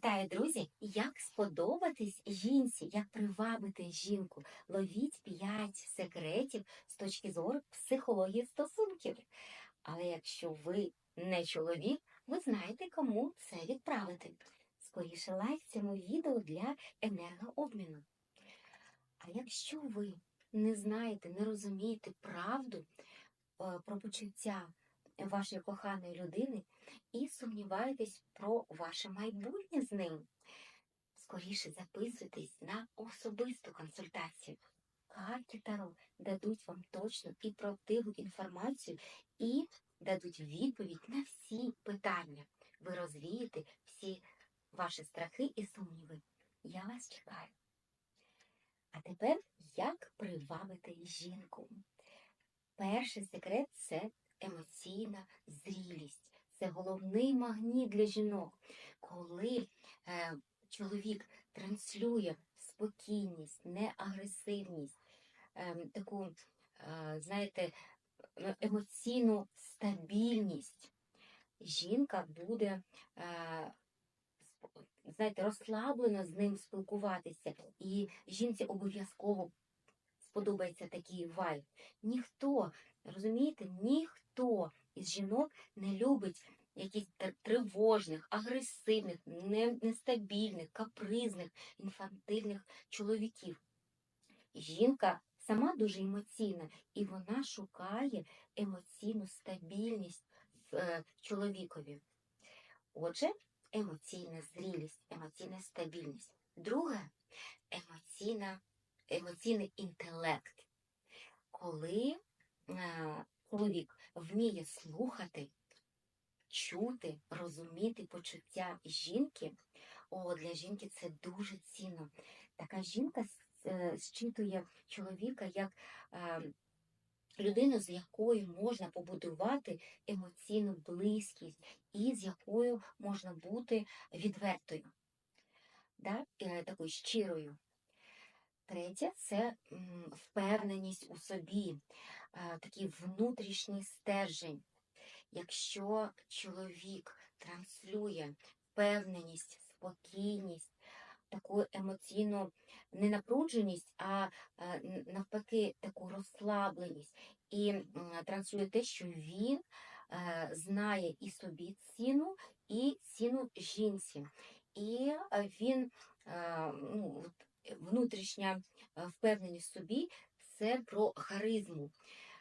Вітаю, друзі! Як сподобатись жінці, як привабити жінку? Ловіть 5 секретів з точки зору психології стосунків. Але якщо ви не чоловік, ви знаєте, кому це відправити. Скоріше лайк цьому відео для енергообміну. А якщо ви не знаєте, не розумієте правду е, про почуття вашої коханої людини і сумніваєтесь про ваше майбутнє з ним, скоріше записуйтесь на особисту консультацію. Карти Таро дадуть вам точну і правдиву інформацію і дадуть відповідь на всі питання. Ви розвієте всі ваші страхи і сумніви. Я вас чекаю. А тепер як привабити жінку? Перший секрет це емоційна зрілість. Це головний магніт для жінок. Коли е, чоловік транслює спокійність, неагресивність, е, таку, е, знаєте, е- емоційну стабільність, жінка буде. Е, Знаєте, розслаблено з ним спілкуватися, і жінці обов'язково сподобається такий вайб. Ніхто, розумієте, ніхто із жінок не любить якісь тривожних, агресивних, нестабільних, капризних, інфантильних чоловіків. Жінка сама дуже емоційна, і вона шукає емоційну стабільність в е, чоловікові. Отже, емоційна зрілість, емоційна стабільність. Друге емоційна, емоційний інтелект. Коли е, чоловік вміє слухати, чути, розуміти почуття жінки, о, для жінки це дуже цінно. Така жінка е, зчитує чоловіка як е, людину, з якою можна побудувати емоційну близькість і з якою можна бути відвертою, да? е, такою щирою. Третє це впевненість у собі, такий внутрішній стержень. Якщо чоловік транслює впевненість, спокійність, таку емоційну ненапруженість, а е, навпаки таку розслабленість, і транслює те, що він е, знає і собі ціну, і ціну жінці. І е, він е, ну, внутрішня е, впевненість в собі це про харизму.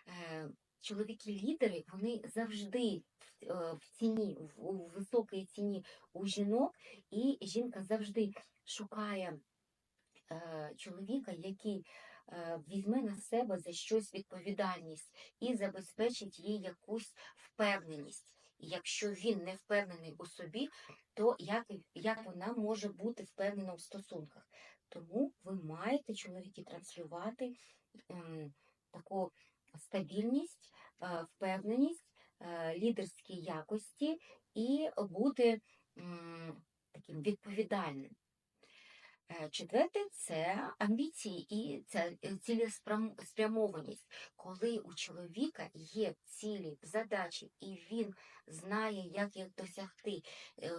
Е, Чоловіки-лідери вони завжди в, е, ціні, в, високій ціні у жінок, і жінка завжди шукає е, чоловіка, який візьме на себе за щось відповідальність і забезпечить їй якусь впевненість. Якщо він не впевнений у собі, то як, як вона може бути впевнена в стосунках? Тому ви маєте чоловіки транслювати таку стабільність, впевненість, лідерські якості і бути таким відповідальним. Е, Четверте це амбіції і це е, цілеспрямованість. Коли у чоловіка є цілі, задачі, і він знає, як їх досягти, е,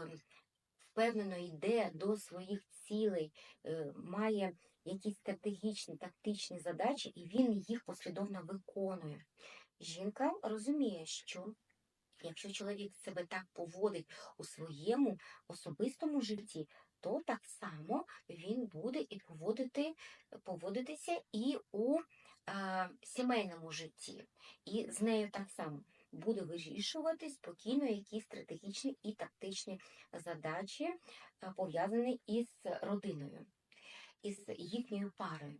впевнено йде до своїх цілей, е, має якісь стратегічні, тактичні задачі, і він їх послідовно виконує. Жінка розуміє, що якщо чоловік себе так поводить у своєму особистому житті, то так само він буде і поводити, поводитися і у а, сімейному житті. І з нею так само буде вирішувати спокійно якісь стратегічні і тактичні задачі, пов'язані із родиною, із їхньою парою.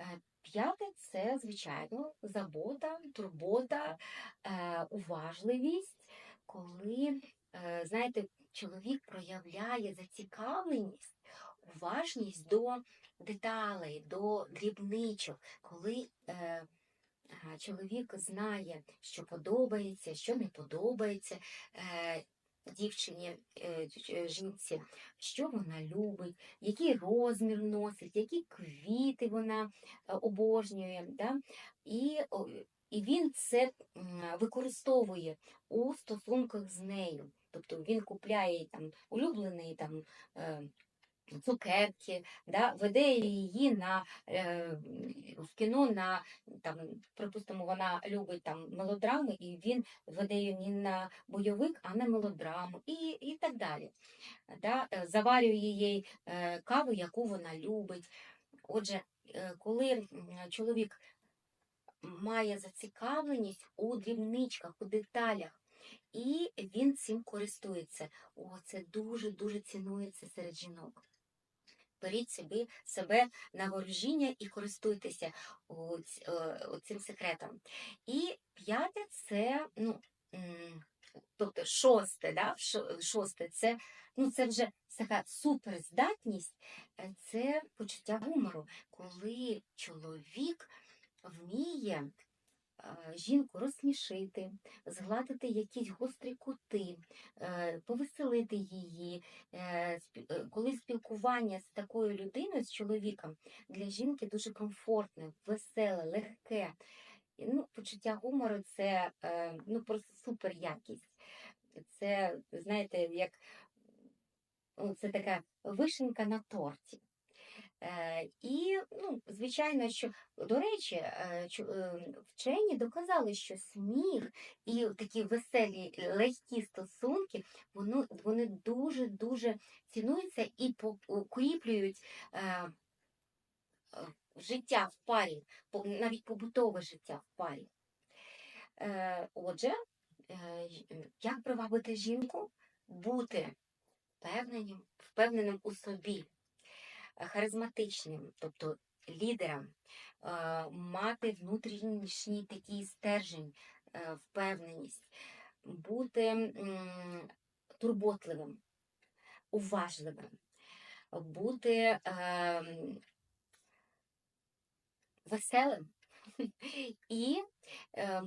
Е, П'яте це, звичайно, забота, турбота, е, уважливість, коли, е, знаєте, чоловік проявляє зацікавленість, уважність до деталей, до дрібничок, коли чоловік знає, що подобається, що не подобається дівчині, е, жінці, що вона любить, який розмір носить, які квіти вона е, обожнює. Да? І, і він це використовує у стосунках з нею. Тобто він купляє там улюблений там. Цукерки, да, веде її на е, в кіно на там, припустимо, вона любить там мелодрами, і він веде її не на бойовик, а на мелодраму, і, і так далі. Да, е, заварює їй е, каву, яку вона любить. Отже, е, коли чоловік має зацікавленість у дрібничках, у деталях, і він цим користується. О, це дуже-дуже цінується серед жінок. Беріть собі себе на вооружіння і користуйтеся е, цим секретом. І п'яте це, ну, тобто шосте, да? шосте це, ну, це вже така суперздатність, е, це почуття гумору, коли чоловік вміє жінку розсмішити, згладити якісь гострі кути, е, повеселити її. Е, е, Коли спілкування з такою людиною, з чоловіком, для жінки дуже комфортне, веселе, легке. Ну, почуття гумору це е, ну, просто супер якість. Це, знаєте, як ну, це така вишенька на торті. Е, і, ну, звичайно, що, до речі, е, чу- е, вчені доказали, що сміх і такі веселі, е, легкі стосунки, воно, вони дуже-дуже цінуються і укріплюють життя в парі, навіть побутове життя в парі. Отже, як привабити жінку? Бути впевненим, впевненим у собі харизматичним, тобто лідером, е, мати внутрішній такий стержень, е, впевненість, бути турботливим, уважливим, бути ем, веселим. І е,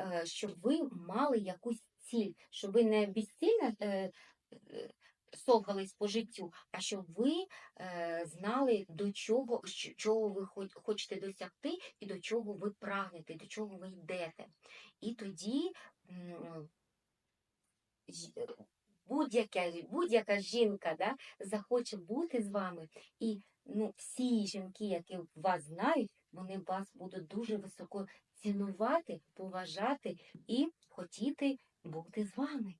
е, щоб ви мали якусь ціль, щоб ви не безцільно е, е, совгались по життю, а щоб ви е, знали, до чого, чого ви хоч- хочете досягти і до чого ви прагнете, до чого ви йдете. І тоді е, будь-яка, будь-яка жінка да, захоче бути з вами, і ну, всі жінки, які вас знають, вони вас будуть дуже високо цінувати, поважати і хотіти бути з вами.